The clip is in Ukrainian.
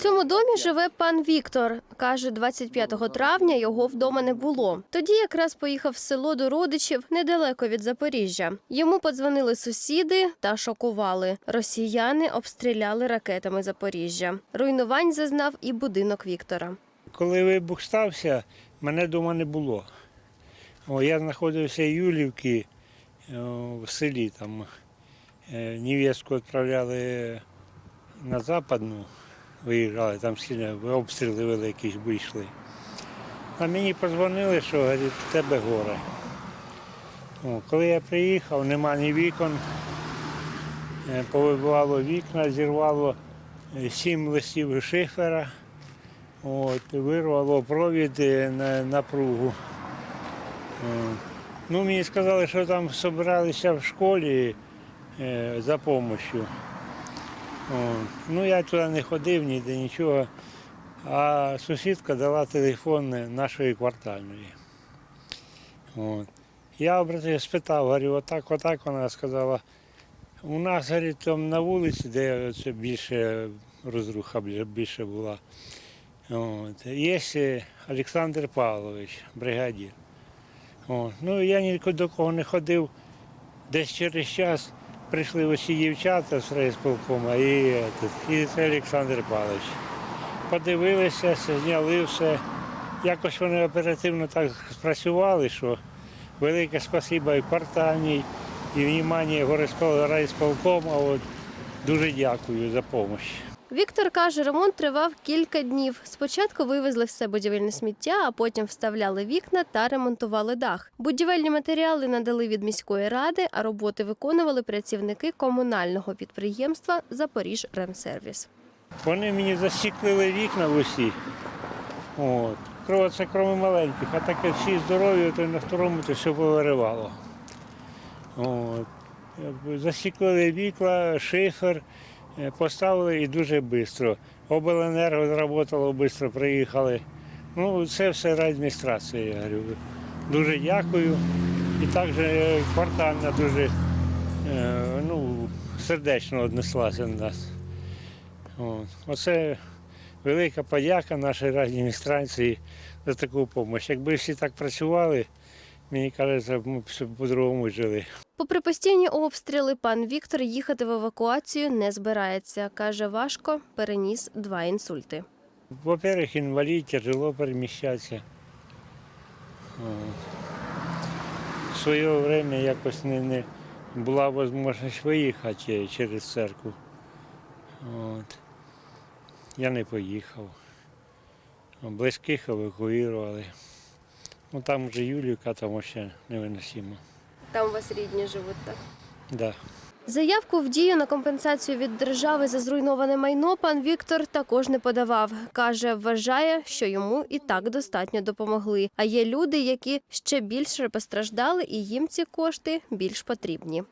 цьому домі живе пан Віктор. Каже, 25 травня його вдома не було. Тоді якраз поїхав в село до родичів недалеко від Запоріжжя. Йому подзвонили сусіди та шокували. Росіяни обстріляли ракетами Запоріжжя. Руйнувань зазнав і будинок Віктора. Коли вибух стався, мене вдома не було. О, я знаходився в Юлівці в селі. Там е, відправляли на западну, виїжджали, там сильно обстріли великі вийшли. А мені подзвонили, що говорить, в тебе горе. О, коли я приїхав, нема ні вікон, е, повибивало вікна, зірвало е, сім листів шифера. От, вирвало провід на напругу. Е, Ну, мені сказали, що там збиралися в школі за допомогою. Ну, я туди не ходив, ніде нічого. А сусідка дала телефон нашої квартальної. От. Я обратився, спитав, говорю, отак, отак вона сказала. У нас, говорить, там на вулиці, де це більше розруха більше була. От. Є Олександр Павлович, бригадір. От. Ну, я ні до кого не ходив. Десь через час прийшли усі дівчата з райсполкома і, і Олександр Павлович. Подивилися, зняли все. Якось вони оперативно так спрацювали, що велике спасибо і квартальній, і внимання горисполкому, райсполкома. От. Дуже дякую за допомогу. Віктор каже, ремонт тривав кілька днів. Спочатку вивезли все будівельне сміття, а потім вставляли вікна та ремонтували дах. Будівельні матеріали надали від міської ради, а роботи виконували працівники комунального підприємства Запоріж Ремсервіс. Вони мені засіклили вікна в усі. От. Це кроме маленьких, а таке всі здорові, то на второму то все повиривало. Засіклили вікна, шифер, поставили і дуже швидко. Обленерго зработало, швидко приїхали. Ну, це все адміністрація, я говорю. Дуже дякую. І також е, квартальна дуже е, ну, сердечно віднеслася до нас. Оце велика подяка нашій адміністрації за таку допомогу. Якби всі так працювали, мені кажеться, ми по-другому жили. Попри постійні обстріли, пан Віктор їхати в евакуацію не збирається. Каже, важко переніс два інсульти. Во-первых, інвалід, тяжело переміщатися. В своє время якось не, не була можливість виїхати через церкву. От. Я не поїхав. Близьких евакуювали. Ну там вже Юліка, там ще невиносимо. Там у вас рідні живуть так. Да. Заявку в дію на компенсацію від держави за зруйноване майно пан Віктор також не подавав. Каже, вважає, що йому і так достатньо допомогли. А є люди, які ще більше постраждали, і їм ці кошти більш потрібні.